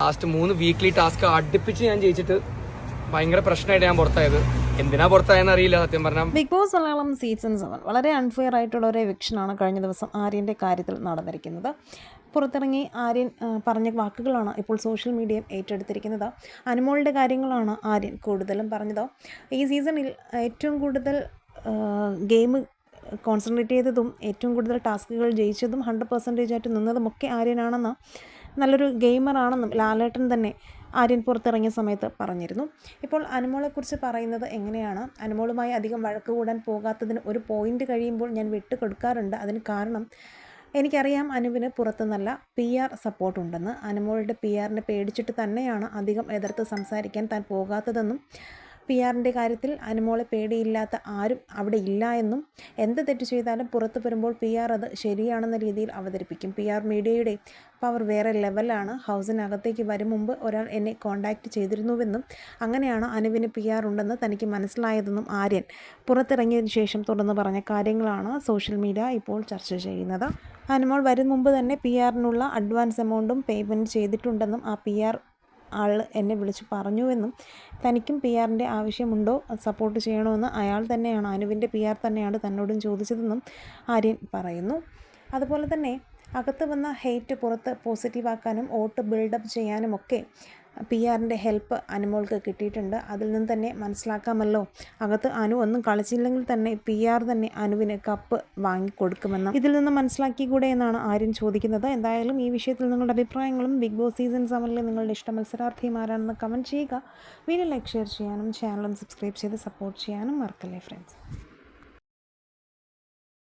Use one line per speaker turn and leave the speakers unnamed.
Last മൂന്ന് weekly task അടുപ്പിച്ച് ഞാൻ ജയിച്ചിട്ട് ഭയങ്കര പ്രശ്നമായിട്ട് ഞാൻ പുറത്തായത്. എന്തിനാ പുറത്തായെന്ന് അറിയില്ല സത്യം പറഞ്ഞാൽ
Bigg Boss Malayalam season seven വളരെ അൺഫെയർ ആയിട്ടുള്ള ഒരു എവിക്ഷനാണ് കഴിഞ്ഞ ദിവസം ആര്യന്റെ കാര്യത്തിൽ നടന്നിരിക്കുന്നത്. പുറത്തിറങ്ങി ആര്യൻ പറഞ്ഞ വാക്കുകളാണ് ഇപ്പോൾ സോഷ്യൽ മീഡിയ ഏറ്റെടുത്തിരിക്കുന്നത്. അനുമോളുടെ കാര്യങ്ങളാണ് ആര്യൻ കൂടുതലും പറഞ്ഞത്. ഈ സീസണിൽ ഏറ്റവും കൂടുതൽ ഗെയിം കോൺസെൻട്രേറ്റ് ചെയ്തതും ഏറ്റവും കൂടുതൽ ടാസ്കുകൾ ജയിച്ചതും ഹൺഡ്രഡ് പെർസെന്റേജ് ആയിട്ട് നിന്നതുമൊക്കെ ആര്യനാണെന്ന് നല്ലൊരു ഗെയിമറാണെന്നും ലാലേട്ടൻ തന്നെ ആര്യൻ പുറത്തിറങ്ങിയ സമയത്ത് പറഞ്ഞിരുന്നു. ഇപ്പോൾ അനുമോളെക്കുറിച്ച് പറയുന്നത് എങ്ങനെയാണ്? അനുമോളുമായി അധികം വഴക്ക് കൂടാൻ പോകാത്തതിന് ഒരു പോയിന്റ് കഴിയുമ്പോൾ ഞാൻ വിട്ടു കൊടുക്കാറുണ്ട്. അതിന് കാരണം എനിക്കറിയാം അനുവിന് പുറത്തു നല്ല പി ആർ സപ്പോർട്ടുണ്ടെന്ന്. അനുമോളുടെ പി ആറിനെ പേടിച്ചിട്ട് തന്നെയാണ് അധികം എതിർത്ത് സംസാരിക്കാൻ താൻ പോകാത്തതെന്നും പി ആറിന്റെ കാര്യത്തിൽ അനുമോളെ പേടിയില്ലാത്ത ആരും അവിടെ ഇല്ല എന്നും എന്ത് തെറ്റ് ചെയ്താലും പുറത്ത് വരുമ്പോൾ പി ആർ അത് ശരിയാണെന്ന രീതിയിൽ അവതരിപ്പിക്കും. പി ആർ മീഡിയയുടെ പവർ വേറെ ലെവലാണ് ഹൗസിനകത്തേക്ക് വരും മുമ്പ് ഒരാൾ എന്നെ കോൺടാക്റ്റ് ചെയ്തിരുന്നുവെന്നും അങ്ങനെയാണ് അനുവിന് പി ആർ ഉണ്ടെന്ന് തനിക്ക് മനസ്സിലായതെന്നും ആര്യൻ പുറത്തിറങ്ങിയതിന് ശേഷം തുടർന്ന് പറഞ്ഞ കാര്യങ്ങളാണ് സോഷ്യൽ മീഡിയ ഇപ്പോൾ ചർച്ച ചെയ്യുന്നത്. അനുമോൾ വരും മുമ്പ് തന്നെ പി ആറിനുള്ള അഡ്വാൻസ് എമൗണ്ടും പേയ്മെന്റ് ചെയ്തിട്ടുണ്ടെന്നും ആ പി ആർ ആൾ എന്നെ വിളിച്ച് പറഞ്ഞുവെന്നും തനിക്കും പി ആറിന്റെ ആവശ്യമുണ്ടോ? സപ്പോർട്ട് ചെയ്യണമെന്ന് അയാൾ തന്നെയാണ് അനുവിന്റെ പി ആർ തന്നെയാണ് തന്നോടും ചോദിച്ചതെന്നും ആര്യൻ പറയുന്നു. അതുപോലെ തന്നെ അകത്ത് വന്ന ഹെയ്റ്റ് പുറത്ത് പോസിറ്റീവാക്കാനും വോട്ട് ബിൽഡപ്പ് ചെയ്യാനുമൊക്കെ പി ആറിന്റെ ഹെൽപ്പ് അനുമോൾക്ക് കിട്ടിയിട്ടുണ്ട്. അതിൽ നിന്ന് തന്നെ മനസ്സിലാക്കാമല്ലോ. അകത്ത് അനു ഒന്നും കളിച്ചില്ലെങ്കിൽ തന്നെ പി ആർ തന്നെ അനുവിന് കപ്പ് വാങ്ങിക്കൊടുക്കുമെന്ന്. ഇതിൽ നിന്ന് മനസ്സിലാക്കി കൂടെ എന്നാണ് ആര്യൻ ചോദിക്കുന്നത്. എന്തായാലും ഈ വിഷയത്തിൽ നിങ്ങളുടെ അഭിപ്രായങ്ങളും ബിഗ് ബോസ് സീസൺ സെവനിലെ നിങ്ങളുടെ ഇഷ്ട മത്സരാർത്ഥിയും ആരാണെന്ന് കമന്റ് ചെയ്യുക. വീഡിയോ ലൈക്ക് ഷെയർ ചെയ്യാനും ചാനലും സബ്സ്ക്രൈബ് ചെയ്ത് സപ്പോർട്ട് ചെയ്യാനും മറക്കല്ലേ ഫ്രണ്ട്സ്